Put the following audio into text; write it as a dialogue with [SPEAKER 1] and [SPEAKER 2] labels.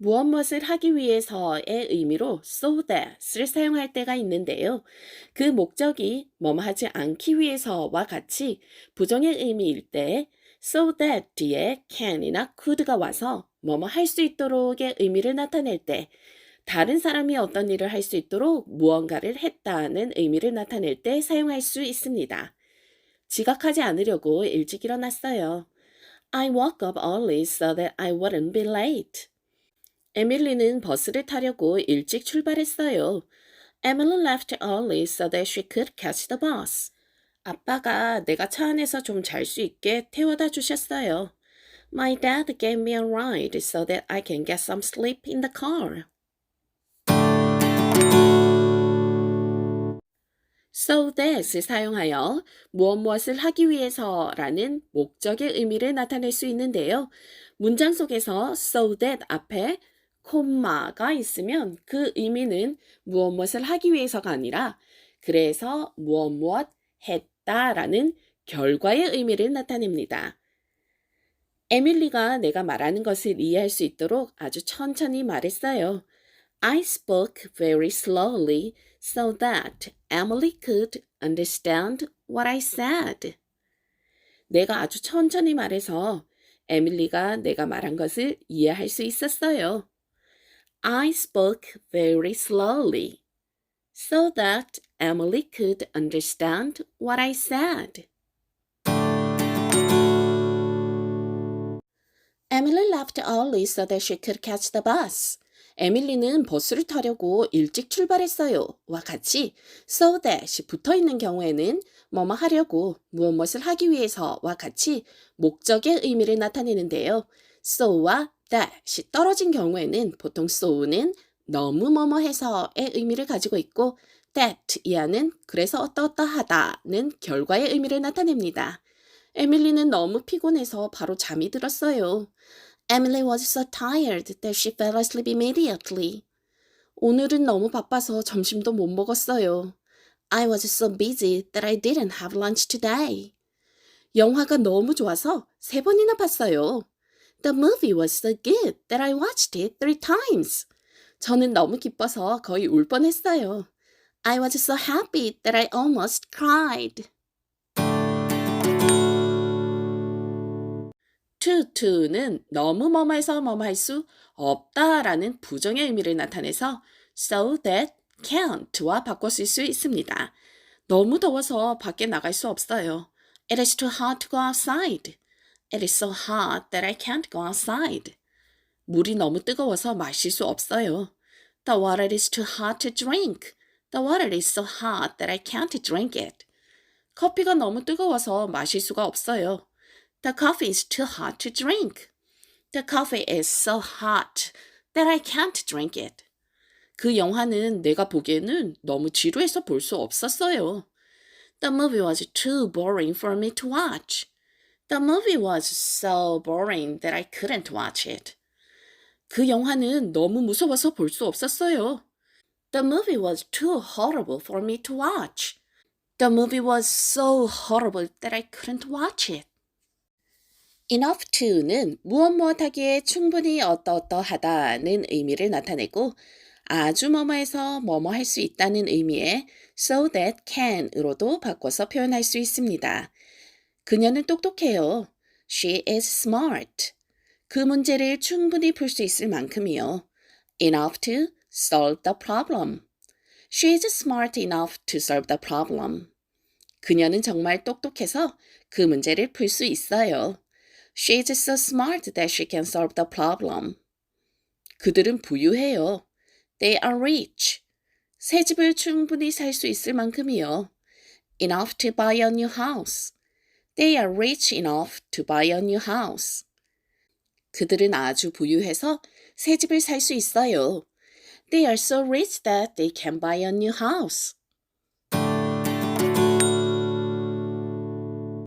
[SPEAKER 1] 무엇 무엇을 하기 위해서의 의미로 so that을 사용할 때가 있는데요. 그 목적이 뭐뭐 하지 않기 위해서와 같이 부정의 의미일 때 so that 뒤에 can이나 could가 와서 뭐뭐 할 수 있도록의 의미를 나타낼 때 다른 사람이 어떤 일을 할 수 있도록 무언가를 했다는 의미를 나타낼 때 사용할 수 있습니다. 지각하지 않으려고 일찍 일어났어요. I woke up early so that I wouldn't be late. 에밀리는 버스를 타려고 일찍 출발했어요. Emily left early so that she could catch the bus. 아빠가 내가 차 안에서 좀 잘 수 있게 태워다 주셨어요. My dad gave me a ride so that I can get some sleep in the car. so that을 사용하여 무엇 무엇을 하기 위해서라는 목적의 의미를 나타낼 수 있는데요. 문장 속에서 so that 앞에 콤마가 있으면 그 의미는 무엇 무엇을 하기 위해서가 아니라 그래서 무엇 무엇 했다라는 결과의 의미를 나타냅니다. 에밀리가 내가 말하는 것을 이해할 수 있도록 아주 천천히 말했어요. I spoke very slowly so that Emily could understand what I said. 내가 아주 천천히 말해서 에밀리가 내가 말한 것을 이해할 수 있었어요. I spoke very slowly so that Emily could understand what I said. Emily left early so that she could catch the bus. 에밀리는 버스를 타려고 일찍 출발했어요. 와 같이 so that이 붙어 있는 경우에는 뭐뭐 하려고 무엇 무엇을 하기 위해서 와 같이 목적의 의미를 나타내는데요. so와 that이 떨어진 경우에는 보통 so는 너무 뭐뭐 해서의 의미를 가지고 있고 that 이하는 그래서 어떠어떠하다는 결과의 의미를 나타냅니다. 에밀리는 너무 피곤해서 바로 잠이 들었어요. Emily was so tired that she fell asleep immediately. 오늘은 너무 바빠서 점심도 못 먹었어요. I was so busy that I didn't have lunch today. 영화가 너무 좋아서 세 번이나 봤어요. The movie was so good that I watched it three times. 저는 너무 기뻐서 거의 울 뻔했어요. I was so happy that I almost cried. to to는 너무 뭐뭐해서 뭐뭐 할 수 없다라는 부정의 의미를 나타내서 so that can't와 바꿔 쓸 수 있습니다. 너무 더워서 밖에 나갈 수 없어요. It is too hot to go outside. It is so hot that I can't go outside. 물이 너무 뜨거워서 마실 수 없어요. The water is too hot to drink. The water is so hot that I can't drink it. 커피가 너무 뜨거워서 마실 수가 없어요. The coffee is too hot to drink. The coffee is so hot that I can't drink it. 그 영화는 내가 보기에는 너무 지루해서 볼 수 없었어요. The movie was too boring for me to watch. The movie was so boring that I couldn't watch it. 그 영화는 너무 무서워서 볼 수 없었어요. The movie was too horrible for me to watch. The movie was so horrible that I couldn't watch it. enough to는 무엇 무엇 하기에 충분히 어떠어떠하다는 의미를 나타내고 아주 뭐뭐해서 뭐뭐 할 수 있다는 의미의 so that can으로도 바꿔서 표현할 수 있습니다. 그녀는 똑똑해요. She is smart. 그 문제를 충분히 풀 수 있을 만큼이요. enough to solve the problem. She is smart enough to solve the problem. 그녀는 정말 똑똑해서 그 문제를 풀 수 있어요. She is so smart that she can solve the problem. 그들은 부유해요. They are rich. 새 집을 충분히 살 수 있을 만큼이요. Enough to buy a new house. They are rich enough to buy a new house. 그들은 아주 부유해서 새 집을 살 수 있어요. They are so rich that they can buy a new house.